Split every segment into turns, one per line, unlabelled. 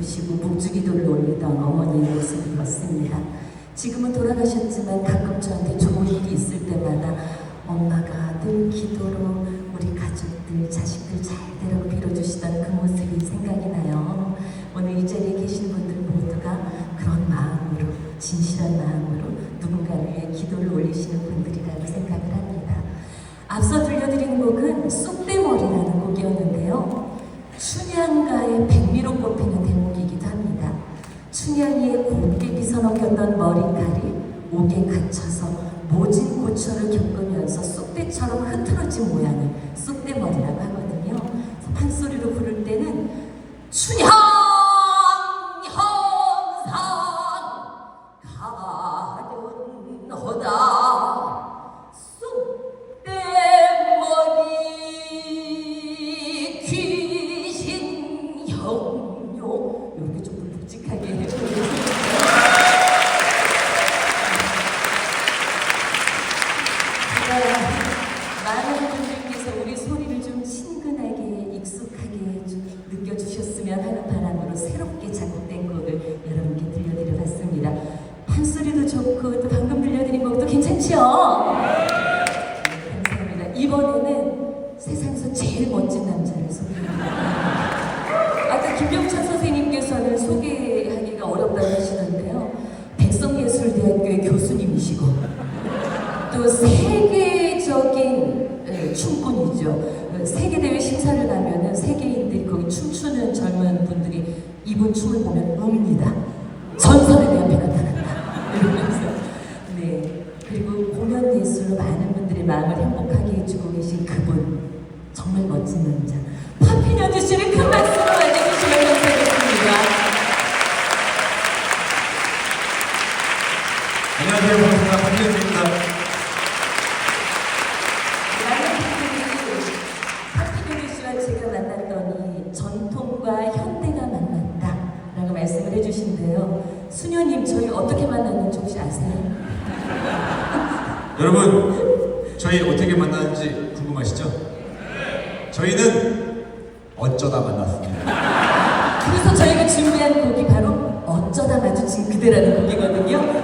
두시고 목주기도를 올리던 어머니의 모습을 봤습니다. 지금은 돌아가셨지만 가끔 저한테 좋은 일이 있을 때마다 엄마가 늘 기도로 우리 가족들, 자식들 잘 되라고 빌어주시던 그 모습이 생각이 나요. 오늘 이 자리에 계신 분들 모두가 그런 마음으로, 진실한 마음으로 누군가를 위해 기도를 올리시는 분들이라고 생각을 합니다. 앞서 들려드린 곡은 10년 이에 곱게 빗어넘겼던 머리칼이 목에 갇혀서 모진 고초를 겪으면서 쑥대처럼 흐트러진 모양을 쑥대머리라고 하거든요. 판소리로 부를 때는 춘향! 김병찬 선생님께서는 소개하기가 어렵다고 하시는데요. 백성예술대학교의 교수님이시고 또 세계적인 예, 춤꾼이죠. 세계대회 심사를 가면은 세계인들이 거기 춤추는 젊은 분들이 이분 춤을 보면 웁니다. 전설에 대한. 네. 그리고 공연 예술로 많은 분들의 마음을 행복하게 해주고 계신 그분. 정말 멋진 남자. 파피녀 주시는 큰 박수 수녀님 저희 어떻게 만났는지 혹시 아세요?
여러분, 저희 어떻게 만났는지 궁금하시죠? 저희는 어쩌다 만났습니다.
그래서 저희가 준비한 곡이 바로 어쩌다 마주친 그대라는 곡이거든요.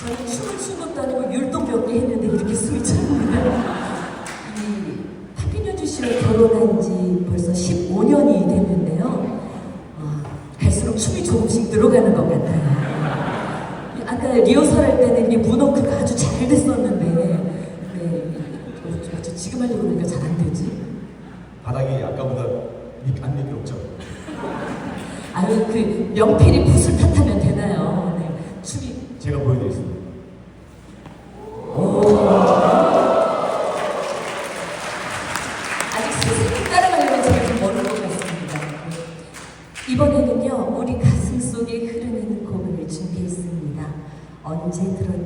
저는 춤을 춘 것도 아니고 율동 몇개 했는데 이렇게 숨이 찹니다. 이 박인효주 씨와 결혼한 지 벌써 15년이 됐는데요. 아, 갈수록 춤이 조금씩 늘어가는 것 같아요. 아까 리허설 할 때는 이 문워크가 아주 잘 됐었는데, 네, 어, 저 지금 하려고 그러니까 잘 안 되지.
바닥이 아까보다 미, 안 미끄럽죠?
아유, 그 명필이 붓을 탓하면 되나요? 네, 춤이
제가 보여드리겠습니다.
언제 들어